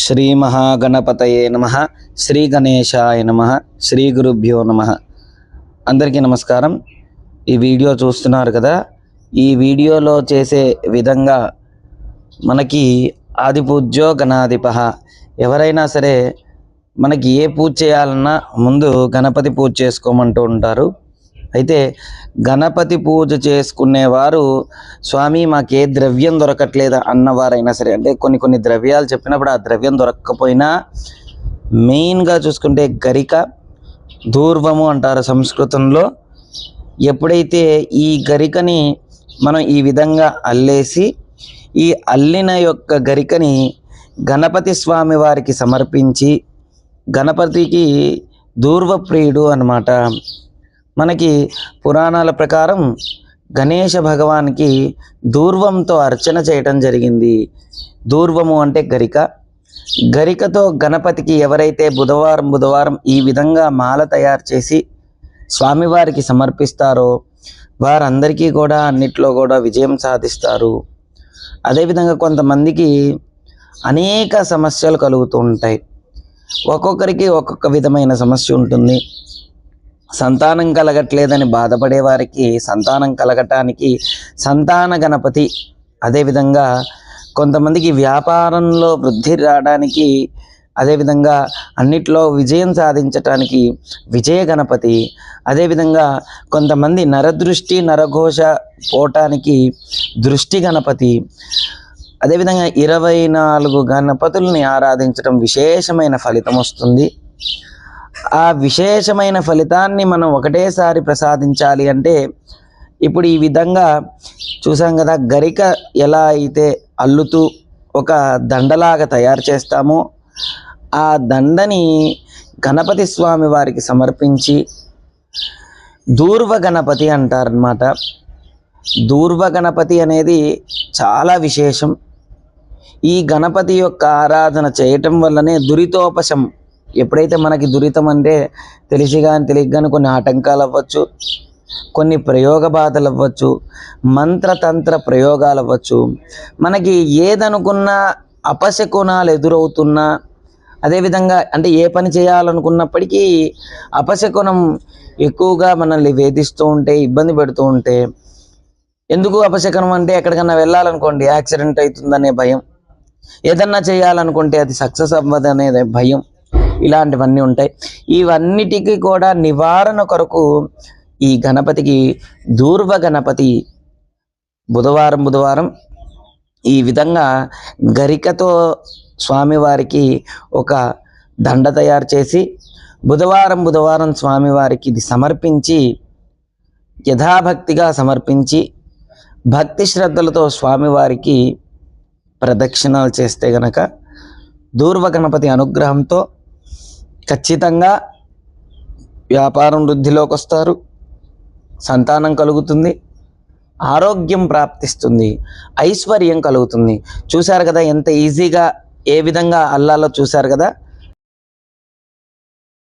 శ్రీ మహాగణపతయే నమ శ్రీ గణేశాయ నమ శ్రీ గురుభ్యో నమ. అందరికీ నమస్కారం. ఈ వీడియో చూస్తున్నారు కదా ఈ వీడియోలో చేసే విధంగా మనకి ఆది పూజ్యో గణాధిప. ఎవరైనా సరే మనకి ఏ పూజ చేయాలన్నా ముందు గణపతి పూజ చేసుకోమంటూ ఉంటారు. అయితే గణపతి పూజ చేసుకునేవారు స్వామి మాకే ద్రవ్యం దొరకట్లేదు? అన్నవారైనా సరే అంటే కొన్ని కొన్ని ద్రవ్యాలు చెప్పినప్పుడు ఆ ద్రవ్యం దొరకకపోయినా మెయిన్గా చూసుకుంటే గరిక దూర్వము అంటారు సంస్కృతంలో. ఎప్పుడైతే ఈ గరికని మనం ఈ విధంగా అల్లేసి ఈ అల్లిన యొక్క గరికని గణపతి స్వామి వారికి సమర్పించి గణపతికి దూర్వప్రియుడు అన్నమాట. మనకి పురాణాల ప్రకారం గణేష భగవానికి దూర్వంతో అర్చన చేయటం జరిగింది. దూర్వము అంటే గరిక. గరికతో గణపతికి ఎవరైతే బుధవారం బుధవారం ఈ విధంగా మాల తయారు చేసి స్వామివారికి సమర్పిస్తారో వారందరికీ కూడా అన్నిట్లో కూడా విజయం సాధిస్తారు. అదేవిధంగా కొంతమందికి అనేక సమస్యలు కలుగుతూ ఉంటాయి. ఒక్కొక్కరికి ఒక్కొక్క విధమైన సమస్య ఉంటుంది. సంతానం కలగట్లేదని బాధపడే వారికి సంతానం కలగటానికి సంతాన గణపతి అదేవిధంగా కొంతమందికి వ్యాపారంలో వృద్ధి రావడానికి అదేవిధంగా అన్నిట్లో విజయం సాధించటానికి విజయ గణపతి అదేవిధంగా కొంతమంది నరదృష్టి నరఘోష పోవటానికి దృష్టి గణపతి అదేవిధంగా ఇరవై నాలుగు గణపతుల్ని ఆరాధించడం విశేషమైన ఫలితం వస్తుంది. ఆ విశేషమైన ఫలితాన్ని మనం ఒకటేసారి ప్రసాదించాలి అంటే ఇప్పుడు ఈ విధంగా చూసాం కదా గరిక ఎలా అయితే అల్లుతూ ఒక దండలాగా తయారు చేస్తామో ఆ దండని గణపతి స్వామి వారికి సమర్పించి దూర్వ గణపతి అంటారనమాట దూర్వ గణపతి అనేది చాలా విశేషం. ఈ గణపతి యొక్క ఆరాధన చేయటం వల్లనే దురితోపశం ఎప్పుడైతే మనకి దురితం అంటే తెలిసి కానీ తెలియక కానీ కొన్ని ఆటంకాలు అవ్వచ్చు కొన్ని ప్రయోగ బాధలు అవ్వచ్చు మంత్రతంత్ర ప్రయోగాలు అవ్వచ్చు మనకి ఏదనుకున్నా అపశకునాలు ఎదురవుతున్నా అదేవిధంగా అంటే ఏ పని చేయాలనుకున్నప్పటికీ అపశకునం ఎక్కువగా మనల్ని వేధిస్తూ ఉంటే ఇబ్బంది పెడుతూ ఉంటే ఎందుకు అపశకనం అంటే ఎక్కడికన్నా వెళ్ళాలనుకోండి యాక్సిడెంట్ అవుతుందనే భయం. ఏదన్నా చేయాలనుకుంటే అది సక్సెస్ అవ్వదు అనేది భయం. ఇలాంటివన్నీ ఉంటాయి. ఇవన్నిటికీ కూడా నివారణ కొరకు ఈ గణపతికి దూర్వ గణపతి బుధవారం బుధవారం ఈ విధంగా గరికతో స్వామివారికి ఒక దండ తయారు చేసి బుధవారం బుధవారం స్వామివారికి ఇది సమర్పించి యథాభక్తిగా సమర్పించి భక్తి శ్రద్ధలతో స్వామివారికి ప్రదక్షిణాలు చేస్తే గనక దూర్వ గణపతి అనుగ్రహంతో ఖచ్చితంగా వ్యాపారం వృద్ధిలోకి వస్తారు. సంతానం కలుగుతుంది. ఆరోగ్యం ప్రాప్తిస్తుంది. ఐశ్వర్యం కలుగుతుంది. చూశారు కదా ఎంత ఈజీగా ఏ విధంగా అల్లాలో చూశారు కదా?